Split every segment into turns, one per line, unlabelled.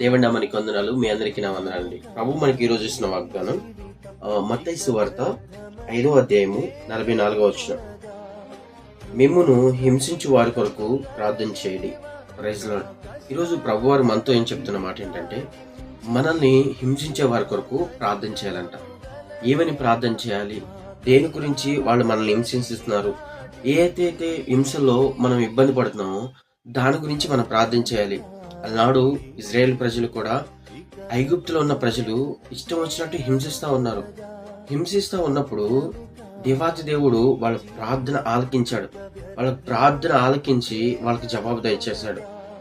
దేవుడి నామానికి వందనాలు మీ అందరికీ నా వందనాలండి. ప్రభు మనకి ఈ రోజు ఇస్తున్న వాగ్దానం మత్తైసు వార్త ఐదో అధ్యాయము నలభై నాలుగో వచ్చిన మిమ్మును హింసించు వారి కొరకు ప్రార్థన చేయండి. ప్రైజ్ ఈరోజు ప్రభు వారు మనతో ఏం చెప్తున్న మాట ఏంటంటే మనల్ని హింసించే వారి కొరకు ప్రార్థన చేయాలంట. ఏమని ప్రార్థన చేయాలి? దేని గురించి వాళ్ళు మనల్ని హింసిస్తున్నారు? ఏదైతే హింసలో మనం ఇబ్బంది పడుతున్నామో దాని గురించి మనం ప్రార్థన చేయాలి. అలనాడు ఇజ్రాయెల్ ప్రజలు కూడా ఐగుప్తులో ఉన్న ప్రజలు ఇష్టం వచ్చినట్టు హింసిస్తూ ఉన్నారు. హింసిస్తూ ఉన్నప్పుడు దేవాతి దేవుడు వాళ్ళ ప్రార్థన ఆలకించాడు. వాళ్ళ ప్రార్థన ఆలకించి వాళ్ళకి జవాబు దయచేశాడు.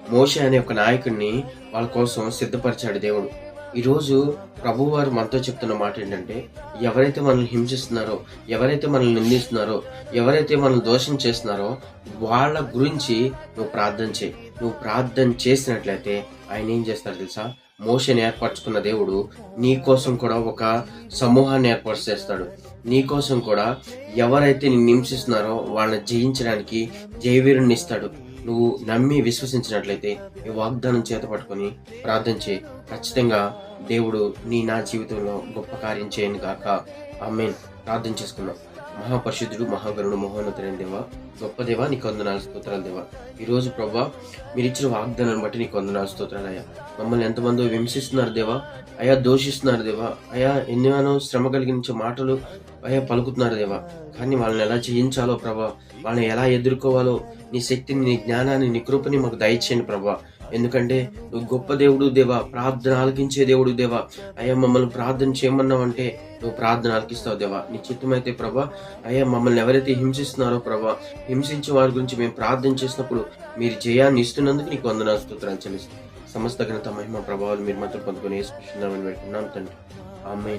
మోషే అనే ఒక నాయకుడిని వాళ్ళ కోసం సిద్ధపరిచాడు దేవుడు. ఈరోజు ప్రభు వారు మనతో చెప్తున్న మాట ఏంటంటే ఎవరైతే మనల్ని హింసిస్తున్నారో ఎవరైతే మనల్ని నిందిస్తున్నారో ఎవరైతే మనల్ని దోషం చేస్తున్నారో వాళ్ళ గురించి నువ్వు ప్రార్థన చేయి. నువ్వు ప్రార్థన చేసినట్లయితే ఆయన ఏం చేస్తారు తెలుసా? మోషన్ ఏర్పరచుకున్న దేవుడు నీ కోసం కూడా ఒక సమూహాన్ని ఏర్పాటు చేస్తాడు. నీ కోసం కూడా ఎవరైతే నిన్ను హింసిస్తున్నారో వాళ్ళని జయించడానికి జయవీరుని ఇస్తాడు. నువ్వు నమ్మి విశ్వసించినట్లయితే ఈ వాగ్దానం చేత పట్టుకొని ప్రార్థన చేయి. ఖచ్చితంగా దేవుడు నీ నా జీవితంలో గొప్ప కార్యం చేయను కాక ఆమె ప్రార్థన చేసుకున్నాం మహాపరిశుద్ధుడు మహాగరుడు మహోన్నతుడైన దేవ గొప్ప దేవ నీకు వందనాలు స్తోత్రాలు దేవ. ఈరోజు ప్రభా మీరు ఇచ్చిన వాగ్దానాన్ని బట్టి నీకు వందనాలు స్తోత్రాలు అయ్యా. మమ్మల్ని ఎంతమందో హింసిస్తున్నారు దేవా. అయా దోషిస్తున్నారు దేవా. అయా ఎన్నోనో శ్రమ కలిగించే మాటలు అయా పలుకుతున్నారు దేవా. కానీ వాళ్ళని ఎలా జయించాలో ప్రభా వాళ్ళని ఎలా ఎదుర్కోవాలో నీ శక్తిని నీ జ్ఞానాన్ని నీ కృపని మాకు దయచేయండి ప్రభా ఎందుకంటే నువ్వు గొప్ప దేవుడు దేవా ప్రార్థన ఆలకించే దేవుడు దేవా. అయ్యా మమ్మల్ని ప్రార్థన చేయమన్నావంటే నువ్వు ప్రార్థన ఆలకిస్తావు దేవా. నీ చిత్తమైతే ప్రభా అయ్యా మమ్మల్ని ఎవరైతే హింసిస్తున్నారో ప్రభా హింసించే వారి గురించి మేము ప్రార్థన చేసినప్పుడు మీరు జయాన్ని ఇస్తున్నందుకు నీకు వందనాలు స్తోత్రాలు చెల్లిస్తాం సమస్త ఘనత మహిమ ప్రభావాలు మీరు మాత్రం పొందుకొని వేసుకుంటున్నామని పెట్టుకున్నాం తండ్రి. ఆమె